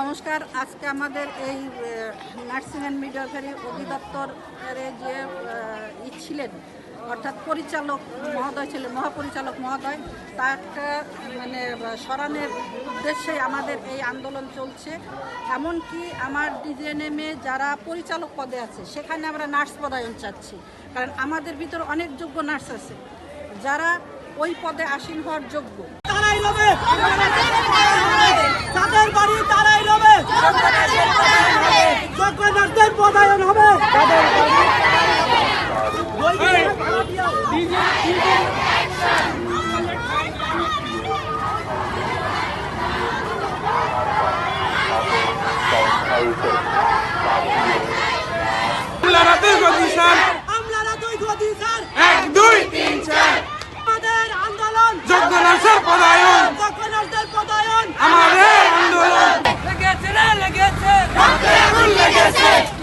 নমস্কার, আজকে আমাদের এই নার্সিং অ্যান্ড মিডওয়াইফারি অধিদপ্তরের যে ই ছিলেন, অর্থাৎ পরিচালক মহোদয় ছিলেন, মহাপরিচালক মহোদয়, তাকে মানে সরানোর উদ্দেশ্যে আমাদের এই আন্দোলন চলছে। এমনকি আমার ডিজিএনএমে যারা পরিচালক পদে আছে, সেখানে আমরা নার্স পদায়ন চাচ্ছি। কারণ আমাদের ভিতর অনেক যোগ্য নার্স আছে, যারা ওই পদে আসীন হওয়ার যোগ্য। আমলারা দুই গতি দুই তিন চার আমাদের আন্দোলন। জগন্নাথের পদায়ন জগন্নাথের পদায়ন আন্দোলন লেগেছে। লেগেছে।